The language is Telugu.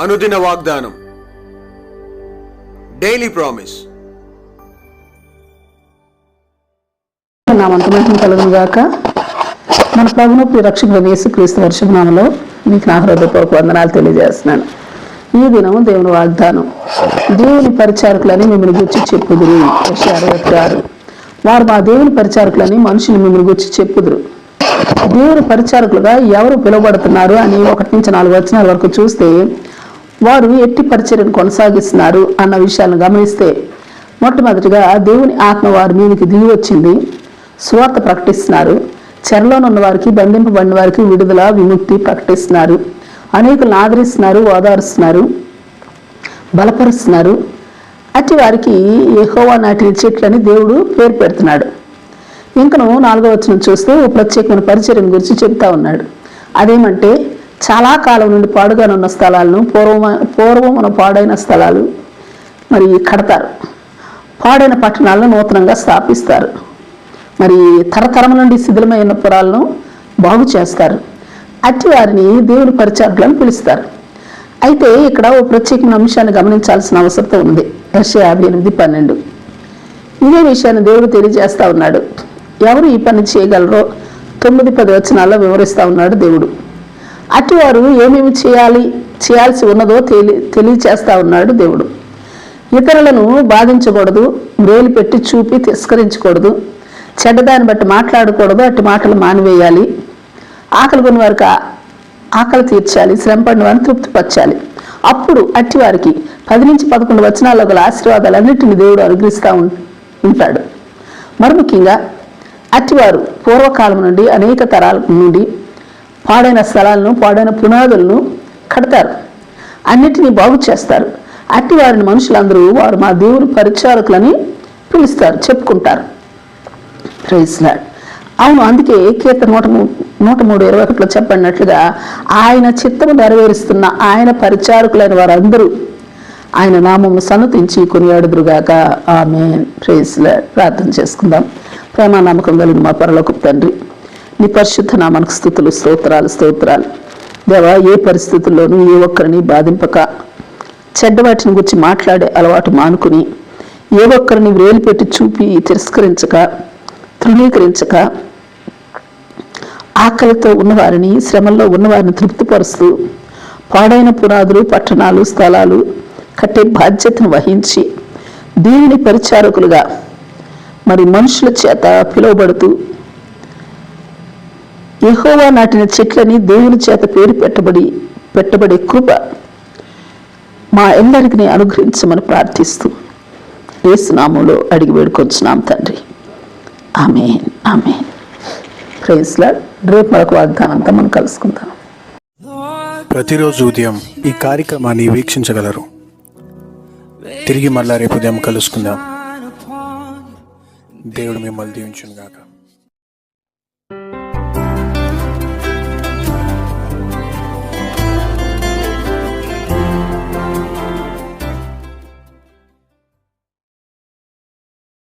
అనుదిన వాగ్దానం. డైలీ ప్రామిస్ నా మంత్రమహిమ కలుగును గాక మన ప్రభును ప్రియ వేసి క్రీస్తు వర్షనామలో మీకు నా హృదయపూర్వక వందనాలు తెలియజేస్తున్నాను. ఈ దినము దేవుని వాగ్దానం. దేవుని పరిచారకులని మిమ్మల్ని గుర్చి చెప్పుదురు వర్ష అరవై ఆరు వారు మా దేవుని పరిచారకులని మనుషులు మిమ్మల్ని గుర్చి చెప్పుదురు. దేవుని పరిచారకులుగా ఎవరు పిలువబడుతున్నారు అని ఒకటి నుంచి నాలుగు వచనాల వరకు చూస్తే వారు ఎట్టి పరిచర్యను కొనసాగిస్తున్నారు అన్న విషయాలను గమనిస్తే మొట్టమొదటిగా దేవుని ఆత్మ వారి మీదకి దిగి వచ్చింది స్వార్థ ప్రకటిస్తున్నారు. చెరలోనున్న వారికి బంధింపబడిన వారికి విడుదల విముక్తి ప్రకటిస్తున్నారు. అనేకులను ఆదరిస్తున్నారు ఓదారుస్తున్నారు బలపరుస్తున్నారు. అట్టి వారికి ఎహోవా నాటి చెట్లని దేవుడు పేరు పెడుతున్నాడు. ఇంకను నాలుగో వచ్చిన చూస్తే ఓ ప్రత్యేకమైన పరిచయం గురించి చెప్తా ఉన్నాడు. అదేమంటే చాలా కాలం నుండి పాడుగానున్న స్థలాలను పూర్వం పూర్వమున పాడైన స్థలాలు మరి కడతారు. పాడైన పట్టణాలను నూతనంగా స్థాపిస్తారు. మరి తరతరం నుండి శిథిలమైన పురాలను బాగు చేస్తారు. అట్టి వారిని దేవుని పరిచారకులను పిలుస్తారు. అయితే ఇక్కడ ఓ ప్రత్యేకమైన అంశాన్ని గమనించాల్సిన అవసరం ఉంది. రష్యా యాభై ఎనిమిది పన్నెండు. ఇదే విషయాన్ని దేవుడు తెలియజేస్తా ఉన్నాడు. ఎవరు ఈ పని చేయగలరో తొమ్మిది పది వచనాల్లో వివరిస్తూ ఉన్నాడు దేవుడు. అటువారు ఏమేమి చేయాలి చేయాల్సి ఉన్నదో తెలి తెలియచేస్తా ఉన్నాడు దేవుడు. ఇతరులను బాధించకూడదు వ్రేలు పెట్టి చూపి తిరస్కరించకూడదు చెడ్డదాన్ని బట్టి మాట్లాడకూడదు అట్టి మాటలు మానివేయాలి ఆకలి కొన్ని వారికి ఆకలి తీర్చాలి శ్రమపడిన వారిని తృప్తిపరచాలి అప్పుడు అట్టి వారికి పది నుంచి పదకొండు వచనాల్లో గల ఆశీర్వాదాలన్నింటినీ దేవుడు అనుగ్రహిస్తూ ఉంటాడు. మరి ముఖ్యంగా అట్టివారు పూర్వకాలం నుండి అనేక తరాల నుండి పాడైన స్థలాలను పాడైన పునాదులను కడతారు. అన్నిటినీ బాగు చేస్తారు. అట్టి వారిని మనుషులందరూ వారు మా దేవుని పరిచారకులని పిలుస్తారు చెప్పుకుంటారు. ప్రైజ్లాడ్ అవును అందుకే కీర్తన నూట నూట మూడు ఇరవై ఒకటిలో చెప్పడినట్లుగా ఆయన చిత్తము నెరవేరుస్తున్న ఆయన పరిచారకులైన వారందరూ ఆయన నామము సన్నతించి కొనియాడుదురుగాక. ఆమె ప్రైజ్ ప్రార్థన చేసుకుందాం. ప్రేమ నమ్మకం కలిగిన మా పరలోకి తండ్రి నీ పరిశుద్ధ నామనకు స్థుతులు స్తోత్రాలు స్తోత్రాలు. దేవా ఏ పరిస్థితుల్లోనూ ఏ ఒక్కరిని బాధింపక చెడ్డ వాటిని గురించి మాట్లాడే అలవాటు మానుకుని ఏ ఒక్కరిని వేలు పెట్టి చూపి తిరస్కరించక తృణీకరించక ఆకలితో ఉన్నవారిని శ్రమల్లో ఉన్నవారిని తృప్తిపరుస్తూ పాడైన పునాదులు పట్టణాలు స్థలాలు కట్టే బాధ్యతను వహించి దీనిని పరిచారకులుగా మరి మనుషుల చేత పిలువబడుతూ యహోవా నాటిన చెట్లని దేవుని చేత పేరు పెట్టబడి పెట్టబడే కృప మా అందరికీ అనుగ్రహించమని ప్రార్థిస్తూ ఏసునామంలో అడిగి వేడుకొచ్చున్నాం తండ్రి. Amen amen. ప్రైజ్లా రేపు మరొక వాగ్దానంతో మనం కలుసుకుందాం. ప్రతిరోజు ఉదయం ఈ కార్యక్రమాన్ని వీక్షించగలరు. తిరిగి మళ్ళా రేపు ఉదయం కలుసుకుందాం. దేవుడు మిమ్మల్ని దీవించును గాక